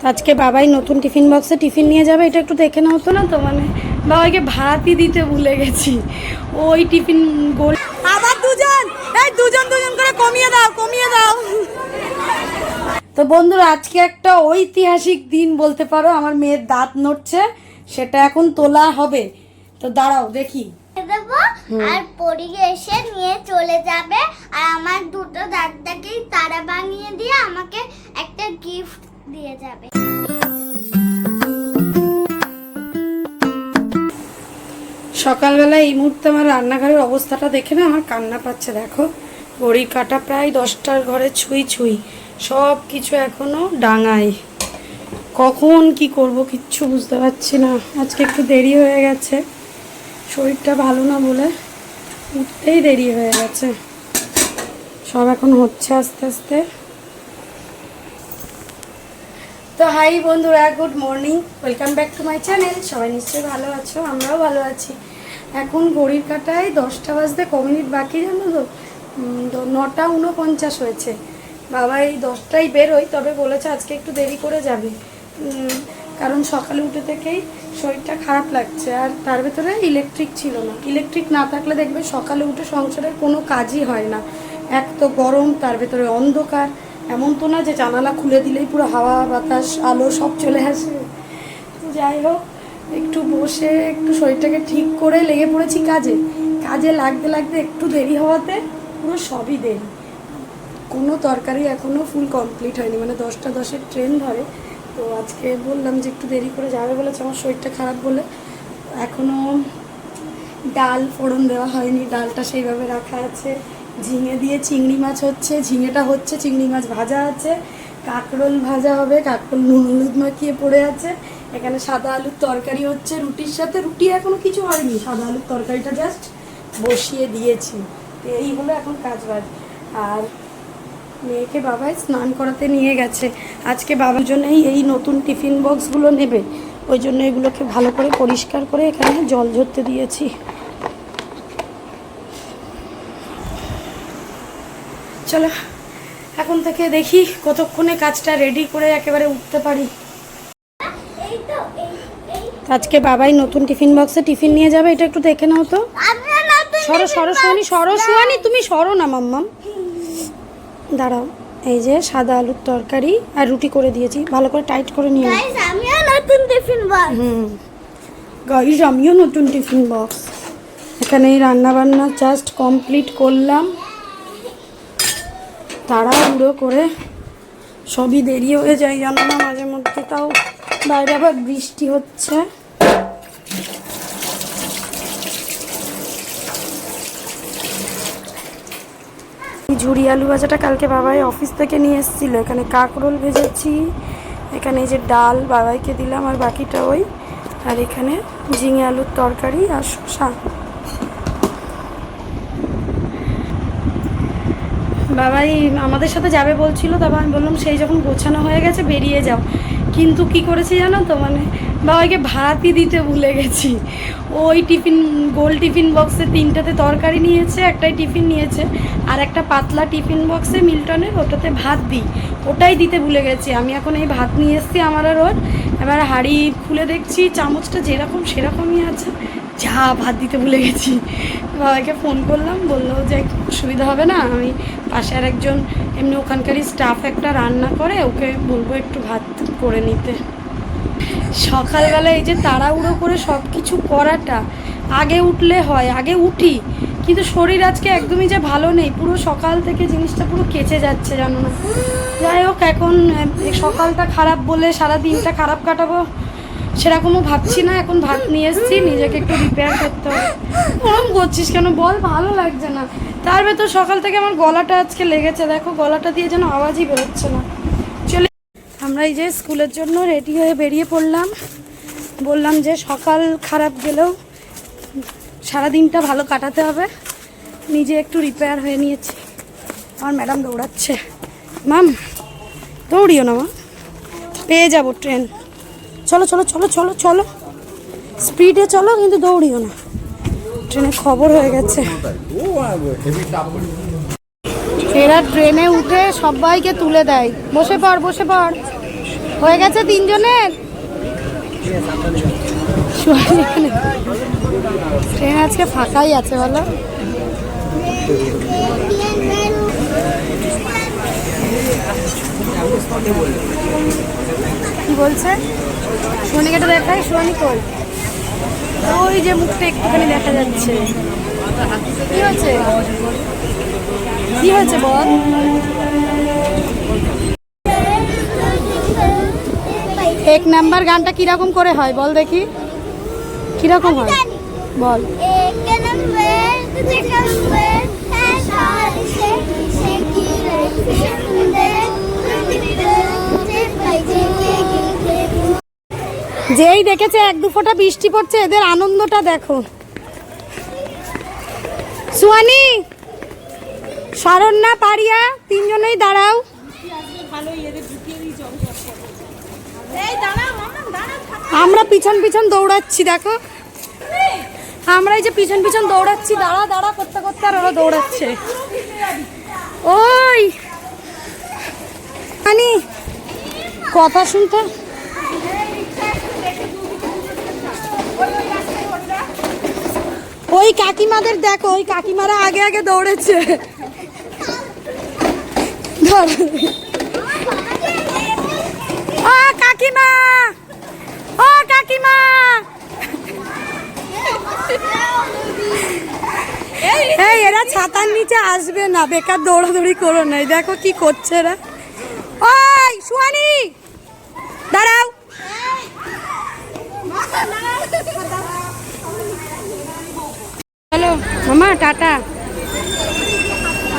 তো আজকে বাবাই নতুন টিফিন বক্সে টিফিন নিয়ে যাবে এটা একটু দেখে নাও তো না তো মানে বাবাইকে ভাতই দিতে ভুলে গেছি। ওই টিফিন গোল আবার দুজন! এই দুজন দুজন করে কমিয়ে দাও কমিয়ে দাও। তো বন্ধুরা আজকে একটা ঐতিহাসিক দিন বলতে পারো আমার মেয়ের দাঁত নড়ছে সেটা এখন তোলা হবে। তো দাঁড়াও দেখি। দেবো আর পরিয়ে এসে নিয়ে চলে যাবে আর আমার দুটো দাদাকেই তারা বানিয়ে দিয়ে আমাকে একটা গিফট দিয়ে যাবে। সকালবেলা এই মুহূর্তে আমার রান্নাঘরের অবস্থাটা দেখে না আমার কান্না পাচ্ছে, দেখো। ঘড়ির কাটা প্রায় দশটার ঘরে ছুঁই ছুঁই। সব কিছু এখনও ডাঙায়। কখন কি করব কিচ্ছু বুঝতে পারছি না। আজকে একটু দেরি হয়ে গেছে। শরীরটা ভালো না বলে উঠতেই দেরি হয়ে গেছে। সব এখন হচ্ছে আস্তে আস্তে। তো হাই বন্ধুরা, good morning, welcome back to my channel. সবাই নিশ্চয়ই ভালো আছো, আমরাও ভালো আছি। এখন ঘড়ির কাটায় দশটা বাজতে ক মিনিট বাকি জানো তো? নটা উনপঞ্চাশ হয়েছে। বাবা, এই দশটায় বেরোয় তবে বলেছে আজকে একটু দেরি করে যাবে। কারণ সকালে উঠে থেকেই শরীরটা খারাপ লাগছে, আর তার ভেতরে ইলেকট্রিক ছিল না। ইলেকট্রিক না থাকলে দেখবে সকালে উঠে সংসারের কোনো কাজই হয় না। এক তো গরম, তার ভেতরে অন্ধকার এমন তো না যে জানালা খুলে দিলেই পুরো হাওয়া, বাতাস, আলো সব চলে আসে। তো যাই হোক, একটু বসে, একটু শরীরটাকে ঠিক করে লেগে পড়েছি কাজে। কাজে লাগতে লাগতে একটু দেরি হওয়াতে পুরো সবই দেরি। কোনো তরকারি এখনও ফুল কমপ্লিট হয়নি মানে দশটা দশের ট্রেন ধরে। তো আজকে বললাম যে একটু দেরি করে যাবে বলেছে, আমার শরীরটা খারাপ বলে। এখনও ডাল ফোড়ন দেওয়া হয়নি, ডালটা সেইভাবে রাখা আছে। ঝিঙে দিয়ে চিংড়ি মাছ হচ্ছে, ঝিঙেটা হচ্ছে, চিংড়ি মাছ ভাজা আছে, কাঁকরোল ভাজা হবে, কাঁকরোল নুন হলুদ মাখিয়ে পড়ে আছে, এখানে সাদা আলুর তরকারি হচ্ছে রুটির সাথে, রুটি এখনও কিছু হয়নি, সাদা আলুর তরকারিটা জাস্ট বসিয়ে দিয়েছি, তো এই হলো এখন কাজ বাজ আর মেয়েকে বাবাই স্নান করাতে নিয়ে গেছে, আজকে বাবার জন্যই এই নতুন টিফিন বক্সগুলো নেবে, ওই জন্য এগুলোকে ভালো করে পরিষ্কার করে এখানে জল ঝরতে দিয়েছি। চলো এখন থেকে দেখি কতক্ষণে কাজটা রেডি করে একেবারে উঠতে পারি। আজকে বাবাই নতুন টিফিন বক্সে টিফিন নিয়ে যাবে এটা একটু দেখে নাও তো। সরো সরো সোয়ানি সরো সোয়ানি তুমি সরো না মাম্মাম। দাঁড়াও এই যে সাদা আলুর তরকারি আর রুটি করে দিয়েছি ভালো করে টাইট করে নিয়ে আমিও নতুন টিফিন বক্স হুম গাইজ আমিও নতুন টিফিন বক্স এখানে এই রান্নাবান্না জাস্ট কমপ্লিট করলাম। তাড়াহুড়ো করে সবই দেরি হয়ে যায়, জানো না, মাঝে মধ্যে তাও বাইরে আবার বৃষ্টি হচ্ছে। ঝুড়ি আলু ভাজাটা কালকে বাবাই অফিস থেকে নিয়ে এসেছিল, এখানে কাকরোল ভেজেছি, এখানে যে ডাল বাবাইকে দিলাম, আর বাকিটা ওই, আর এখানে ঝিঙে আলুর তরকারি আর শসা। বাবাই আমাদের সাথে যাবে বলছিল তারপর আমি বললাম, সেই যখন গোছানো হয়ে গেছে, বেরিয়ে যাও। কিন্তু কি করেছি জানো তো মানে বাবাইকে ভাতই দিতে ভুলে গেছি। ওই টিফিন, গোল টিফিন বক্সে তিনটাতে তরকারি নিয়েছে, একটাই টিফিন নিয়েছে, আর একটা পাতলা টিফিন বক্সে মিল্টনের ওটাতে ভাত দিই। ওটাই দিতে ভুলে গেছি। আমি এখন এই ভাত নিয়ে এসেছি আমার আর ওর। এবার হাঁড়ি খুলে দেখছি, চামচটা যেরকম সেরকমই আছে। যা ভাত দিতে ভুলে গেছি। বাবাকে ফোন করলাম, বলল যে অসুবিধা হবে না, আমি পাশে আর একজন এমনি ওখানকারই স্টাফ একটা রান্না করে, ওকে বলব একটু ভাত করে নিতে। সকালবেলা এই যে তাড়াহুড়ো করে সব কিছু করাটা, আগে উঠলে হয়, আগে উঠি, কিন্তু শরীর আজকে একদমই যে ভালো নেই, পুরো সকাল থেকে জিনিসটা পুরো কেচে যাচ্ছে, জানো না? যাই হোক, এখন সকালটা খারাপ বলে সারা দিনটা খারাপ কাটাবো সেরকমও ভাবছি না, এখন ভাত নিয়ে এসেছি, নিজেকে একটু রিপেয়ার করতে হবে। ওরম করছিস কেন বল, ভালো লাগছে না। তার ভেতর সকাল থেকে আমার গলাটা আজকে লেগেছে, দেখো গলাটা দিয়ে যেন আওয়াজই বেরোচ্ছে না। চলে আমরা এই যে স্কুলের জন্য রেডি হয়ে বেরিয়ে পড়লাম। বললাম যে সকাল খারাপ গেলেও সারা দিনটা ভালো কাটাতে হবে। নিজে একটু রিপেয়ার হয়ে নিয়েছি। আমার ম্যাডাম দৌড়াচ্ছে। মাম দৌড়িও না মা পেয়ে যাব ট্রেন চলো চলো চলো চলো চলো। স্পিডে চলো, কিন্তু দৌড়িও না। ট্রেনে খবর হয়ে গেছে। এরা ট্রেনে উঠে সবাইকে তুলে দেয়। বসে পড় বসে পড়। হয়ে গেছে তিনজনের? ট্রেন আজকে ফাঁকাই আছে, বলো। কি বলছে? সোনিকে দেখাই সোহানি কই? ওই যে মুখটা একটুখানি দেখা যাচ্ছে। কি হয়েছে? কি হয়েছে বল? এক নাম্বার গানটা কীরকম করে হয় বল দেখি। কীরকম হয়? বল। एक যেই দেখেছে এক দু ফোঁটা বৃষ্টি পড়ছে, এদের আনন্দটা দেখো। সুয়ানি শরণ্যা, পারিয়া, তিনজনেই দাঁড়াও। আমরা পিছন পিছন দৌড়াচ্ছি, দেখো। আমরা এই যে পিছন পিছন দৌড়াচ্ছি, দাঁড়া দাঁড়া, করতে করতে আর ওরা দৌড়াচ্ছে। ওই! আনি কথা শুনতে? ওই কাকিমাদের দেখো, ওই কাকিমারা আগে আগে দৌড়েছে। ও কাকিমা! ও কাকিমা! এই, এরা ছাতার নিচে আসবে না, বেকার দৌড়াদৌড়ি করো না দেখো কি করছে এরা। ওই সুয়ানি দাঁড়াও। হ্যালো, মামা, টাটা।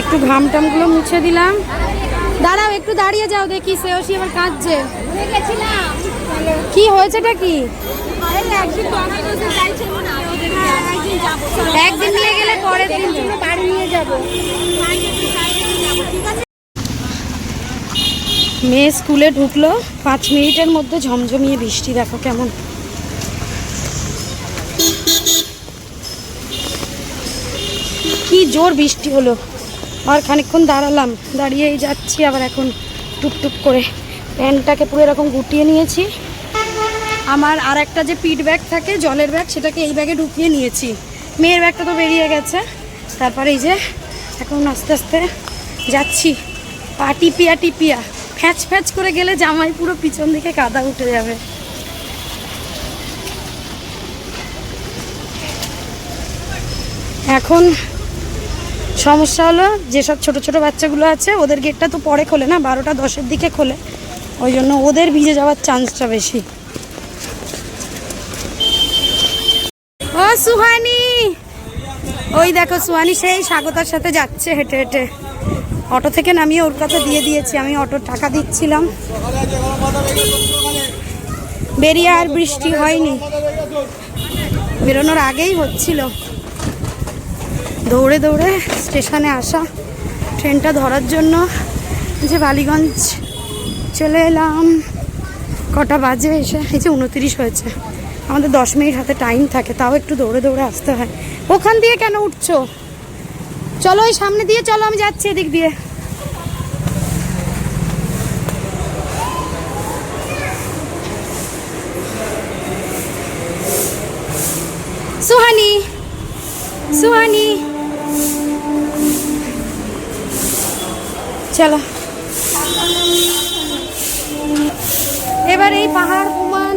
একটু ঘাম টামগুলো মুছে দিলাম। দাঁড়াও, একটু দাঁড়িয়ে যাও দেখি সেওসি আবার কাঁদছে। কি হয়েছেটা কি? একদিন নিয়ে গেলে পরের দিন বাড়ি নিয়ে যাব। মেয়ে স্কুলে ঢুকলো, পাঁচ মিনিটের মধ্যে ঝমঝমিয়ে বৃষ্টি, দেখো কেমন। কি জোর বৃষ্টি হলো। আর খানিকক্ষণ দাঁড়ালাম, দাঁড়িয়েই যাচ্ছি আবার এখন টুকটুক করে। প্যান্টটাকে পুরো এরকম গুটিয়ে নিয়েছি। আমার আর একটা যে পিট ব্যাগ থাকে, জলের ব্যাগ, সেটাকে এই ব্যাগে ঢুকিয়ে নিয়েছি। মেয়ের ব্যাগটা তো বেরিয়ে গেছে। তারপরে এই যে এখন আস্তে আস্তে যাচ্ছি। পা টিপিয়া টিপিয়া। ফ্যাচ ফ্যাচ করে গেলে জামাই পুরো পিছন দিকে কাদা উঠে যাবে। এখন সমস্যা হলো, যেসব ছোট ছোট বাচ্চাগুলো আছে, ওদের গেটটা তো পরে খোলে না, বারোটা দশের দিকে খোলে। ওই জন্য ওদের ভিজে যাওয়ার চান্সটা বেশি। ও সুহানি! ওই দেখো, সুহানি সেই স্বাগতার সাথে যাচ্ছে হেঁটে হেঁটে। অটো থেকে নামিয়ে ওর কাছে দিয়ে দিয়েছি। আমি অটোর টাকা দিচ্ছিলাম। বেরিয়ে আর বৃষ্টি হয়নি। বেরোনোর আগেই হচ্ছিল। দৌড়ে দৌড়ে স্টেশনে আসা। ট্রেনটা ধরার জন্য যে বালিগঞ্জ চলে এলাম। কটা বাজে এসে, এই যে উনতিরিশ হয়েছে। আমাদের দশ মিনিট হাতে টাইম থাকে, তাও একটু দৌড়ে দৌড়ে আসতে হয়। ওখান দিয়ে কেন উঠছো? চলো, এই সামনে দিয়ে চলো, আমি যাচ্ছি এদিক দিয়ে। সুহানি সুহানি। চলো। এবার এই পাহাড় প্রমাণ।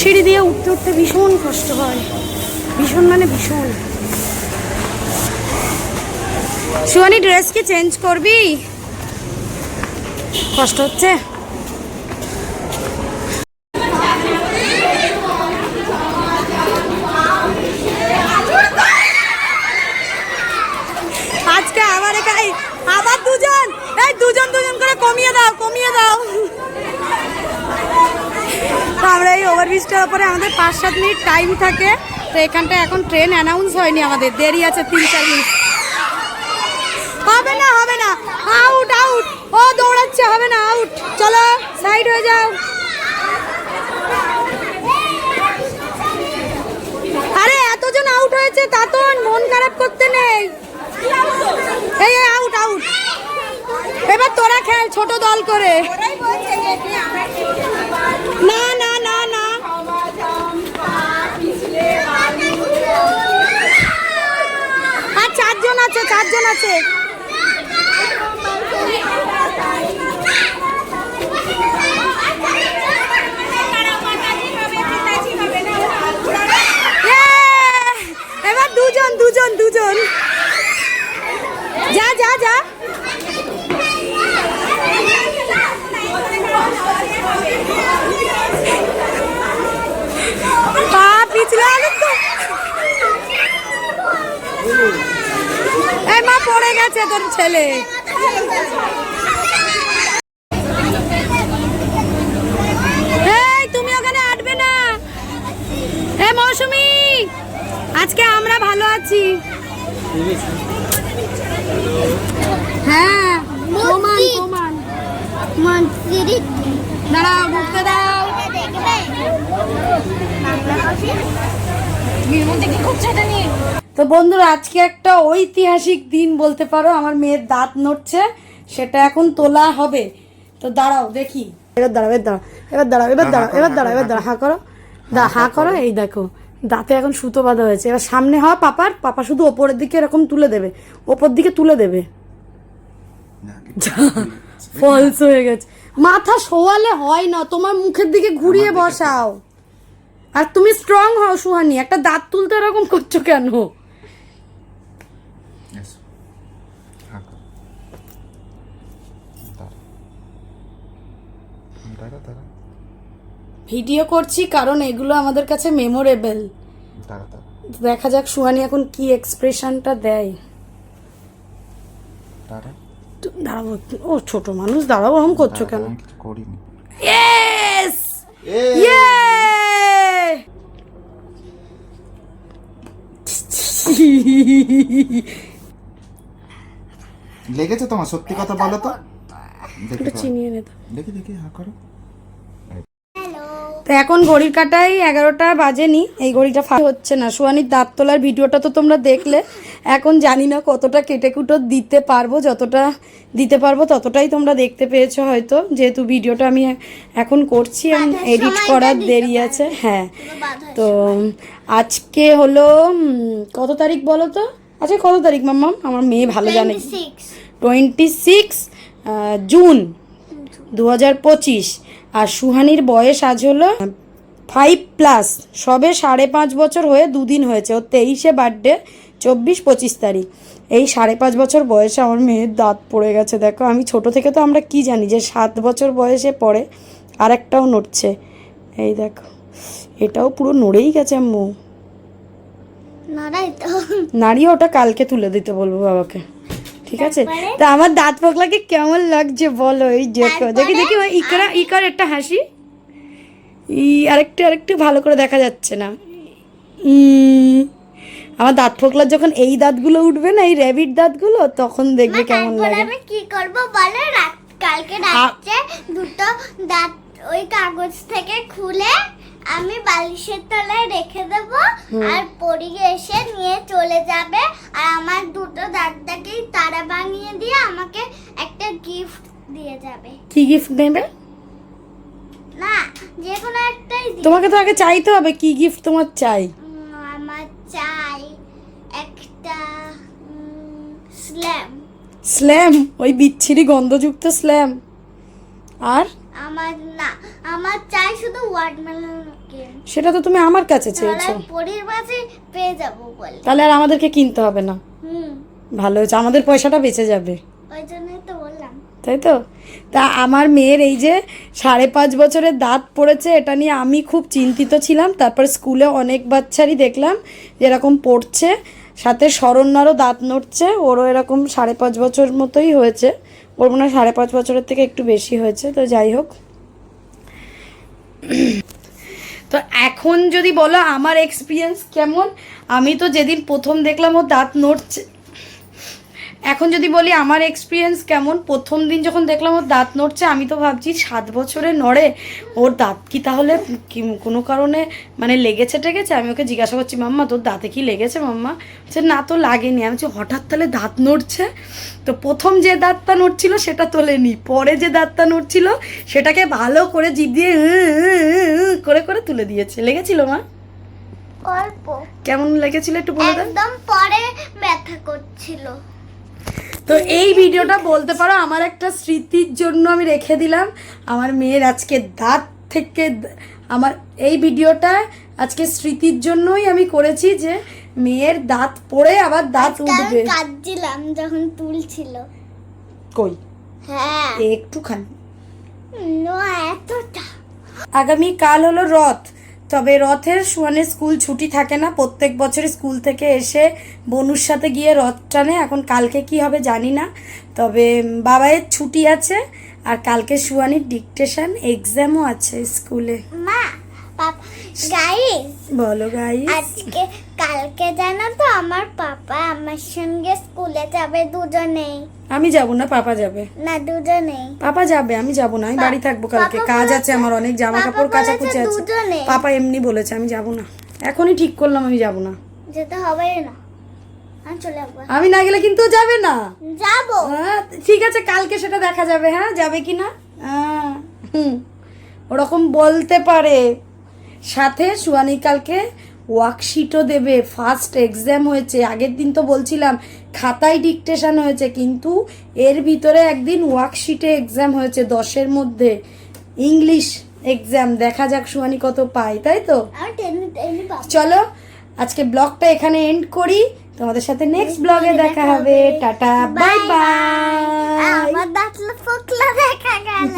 সিঁড়ি দিয়ে উঠতে উঠতে ভীষণ কষ্ট হয়। ভীষণ মানে ভীষণ। সুহানি ড্রেস কি চেঞ্জ করবি? কষ্ট হচ্ছে? আজকে আবার একাই আবার দুজন? এই দুজন দুজন করে কমিয়ে দাও কমিয়ে দাও। আমরা এই ওভারব্রিজটার উপরে আমাদের পাঁচ সাত মিনিট টাইম থাকে। তো এখানটা এখন ট্রেন অ্যানাউন্স হয়নি আমাদের। দেরি আছে তিন চার মিনিট। হবে না। আউট আউট ও দৌড়াচ্ছে, হবে না আউট চলো সাইড হয়ে যাও। আরে, এতজন আউট হয়েছে, তা তো মন খারাপ করতে নেই। এই আউট আউট এবার তোরা খেল, ছোট দল করে। না না না না। আর চারজন আছে চারজন আছে। দুজন দুজন দুজন। যা যা যা। পা পিছলে পড়ে গেছে তোর ছেলে। তুমি ওখানে আটবে না। এ মৌসুমি আজকে আমরা ভালো আছি। হ্যাঁ প্রমাণ দাঁড়াও ঢুকতে দাও। তো বন্ধুরা আজকে একটা ঐতিহাসিক দিন বলতে পারো আমার মেয়ের দাঁত নড়ছে সেটা এখন তোলা হবে। তো দাঁড়াও দেখি। এবার দাঁড়াও এবার দাঁড়াও এবার দাঁড়াও এবার দাঁড়াও এবার দাঁড়াও এবার দাঁড়াও হাঁ করো। দা হাঁ করো এই দেখো দাঁতে এখন সুতো বাঁধা হয়েছে। এবার সামনে হওয়া পাপার পাপা শুধু ওপরের দিকে এরকম তুলে দেবে ওপর দিকে তুলে দেবে। ফলস হয়ে গেছে। মাথা শোয়ালে হয় না তোমার মুখের দিকে ঘুরিয়ে বসাও। আর তুমি স্ট্রং হও সুহানি একটা দাঁত তুলতে এরকম করছ কেন এসো হাঁকো দাঁড়া দাঁড়া দাঁড়া। ভিডিও করছি কারণ এগুলো আমাদের কাছে মেমোরেবল দাঁড়া দাঁড়া। দেখা যাক সুহানি এখন কি এক্সপ্রেশনটা দেয়। দাঁড়া। দাঁড়াবো ও ছোট মানুষ দাঁড়াবো ওরকম করছ কেন? করিনি। ইয়েস ইয়ে লেগেছে তোমার? সত্যি কথা বলো তো। দেখি চিনিয়ে নে তো। দেখি দেখি হা করো। তো এখন ঘড়ির কাটাই এগারোটা বাজেনি এই ঘড়িটা ফা হচ্ছে না। সুহানির দাঁত তোলার ভিডিওটা তো তোমরা দেখলে এখন জানি না কতটা কেটে কুটো দিতে পারব যতটা দিতে পারব ততটাই তোমরা দেখতে পেয়েছ হয়তো যেহেতু ভিডিওটা আমি এখন করছি এডিট করার দেরি আছে হ্যাঁ। তো আজকে হলো কত তারিখ বলো তো? আচ্ছা কত তারিখ মাম্মাম আমার মেয়ে ভালো জানে। টোয়েন্টি সিক্স জুন দু হাজার পঁচিশ। আর সুহানির বয়স আজ হলো ফাইভ প্লাস সবে সাড়ে পাঁচ বছর হয়ে দুদিন হয়েছে। ওর তেইশে বার্থডে চব্বিশ পঁচিশ তারিখ। এই সাড়ে পাঁচ বছর বয়সে আমার মেয়ের দাঁত পড়ে গেছে। দেখো আমি ছোট থেকে তো আমরা কি জানি যে সাত বছর বয়সে পড়ে আরেকটাও নড়ছে। এই দেখো এটাও পুরো নড়েই গেছে আম্মু। নাড়িয়ে ওটা কালকে তুলে দিতে বলব বাবাকে। ঠিক আছে? তা আমার দাঁত পোকলাকে কেমন লাগছে বলো এই দেখো। দেখি দেখি ওই ইকরা ইকার একটা হাসি। ই আরেকটু আরেকটু ভালো করে দেখা যাচ্ছে না। আমার দাঁত ফোকলার যখন এই দাঁতগুলো উঠবে না এই র্যাবিট দাঁতগুলো তখন দেখবে কেমন লাগে। আমি কি করব বলে? রাত কালকে রাত্রে দুটো দাঁত ওই কাগজ থেকে খুলে আমি বালিশের তলায় রেখে দেব আর পরি এসে নিয়ে চলে যাবে। আর আমার দুটো দাঁতটাকেই তারা বানিয়ে দিয়ে আমাকে একটা গিফট দিয়ে যাবে। কি গিফট নেবে? না যে কোনো একটাই তোমাকে তো আগে চাইতে হবে কি গিফট তোমার চাই। আমার চাই একটা স্ল্যাম স্ল্যাম ওই বিচ্ছিরি গন্ধযুক্ত স্ল্যাম আর? আমার না আমার চাই শুধু ওয়াটারমেলন সেটা তো তুমি আমার কাছে চেয়েছো। আমি পরীর মাঝে পেয়ে যাব বলে। তাহলে আর আমাদেরকে কিনতে হবে না। হুম। ভালো হয়েছে আমাদের পয়সাটা বেঁচে যাবে। ওই জন্যই তো বললাম। তাই তো? তা আমার মেয়ের এই যে সাড়ে পাঁচ বছরের দাঁত পড়েছে এটা নিয়ে আমি খুব চিন্তিত ছিলাম। তারপর স্কুলে অনেক বাচ্চারই দেখলাম যেরকম পড়ছে সাথে শরণ্যারও দাঁত নড়ছে ওরও এরকম সাড়ে পাঁচ বছর মতোই হয়েছে। ওর মনে হয় সাড়ে পাঁচ বছরের থেকে একটু বেশি হয়েছে তো যাই হোক। তো এখন যদি বলো আমার এক্সপিরিয়েন্স কেমন? আমি তো যেদিন প্রথম দেখলাম ও দাঁত নড়ছে। এখন যদি বলি আমার এক্সপিরিয়েন্স কেমন প্রথম দিন যখন দেখলাম ওর দাঁত নড়ছে আমি তো ভাবছি সাত বছরে নড়ে ওর দাঁত কি তাহলে কোনো কারণে মানে লেগেছে টেগেছে? আমি ওকে জিজ্ঞাসা করছি মাম্মা তোর দাঁতে কি লেগেছে মাম্মা? বলছে না তো লাগেনি। আমি বলছি হঠাৎ তাহলে দাঁত নড়ছে? তো প্রথম যে দাঁতটা নড়ছিল সেটা তোলেনি পরে যে দাঁতটা নড়ছিল সেটাকে ভালো করে জিভ দিয়ে করে করে তুলে দিয়েছে। লেগেছিল মা? অল্প। কেমন লেগেছিল একটু বলে দেন। একদম পরে ব্যথা করছিল। তো এই ভিডিওটা বলতে পারো আমার একটা স্মৃতির জন্য আমি রেখে দিলাম। আমার মেয়ের আজকে দাঁত থেকে আমার এই ভিডিওটা আজকে স্মৃতির জন্যই আমি করেছি যে মেয়ের দাঁত পড়ে আবার দাঁত উঠবে। কাঁদছিলাম যখন তুলছিল কই? হ্যাঁ। একটুখানি। আগামী কাল হলো রথ। তবে রথের সুয়ানের স্কুল ছুটি থাকে না। প্রত্যেক বছর স্কুল থেকে এসে বনুর সাথে গিয়ে রথ টানে। এখন কালকে কি হবে জানি না। তবে বাবায়ের ছুটি আছে আর কালকে সুয়ানির ডিকটেশন এক্সামও আছে স্কুলে। মা বলো গাই আজকে কালকে জানো তো আমার পাপা আমার সঙ্গে স্কুলে যাবে দুজনেই। আমি যাব না পাপা যাবে। না দুজনেই। পাপা যাবে আমি যাব না আমি বাড়ি থাকব কালকে। কাজ আছে আমার অনেক জামা কাপড় বলেছে কাচাকুচি আছে পাপা এমনি বলেছে আমি যাব না। এখনই ঠিক করলাম আমি যাব না। যেতে হবে না। আমি চলে যাব। আমি না গেলে কিন্তু যাবে না। যাব। হ্যাঁ, ঠিক আছে কালকে সেটা দেখা যাবে হ্যাঁ যাবে কি না? আহ, হুম। ওরকম বলতে পারে। সাথে সুয়ানি কালকে ওয়ার্কশিটও দেবে ফার্স্ট এক্সাম হয়েছে আগের দিন তো বলছিলাম খাতায় ডিকটেশন হয়েছে কিন্তু এর ভিতরে একদিন ওয়ার্কশিটে এক্সাম হয়েছে দশের মধ্যে। ইংলিশ এক্সাম দেখা যাক সুয়ানি কত পাই তাই তো? চলো আজকে ব্লগটা এখানে এন্ড করি। তোমাদের সাথে নেক্সট ব্লগে দেখা হবে। টাটা বাই বাই আমার দেখা গেল।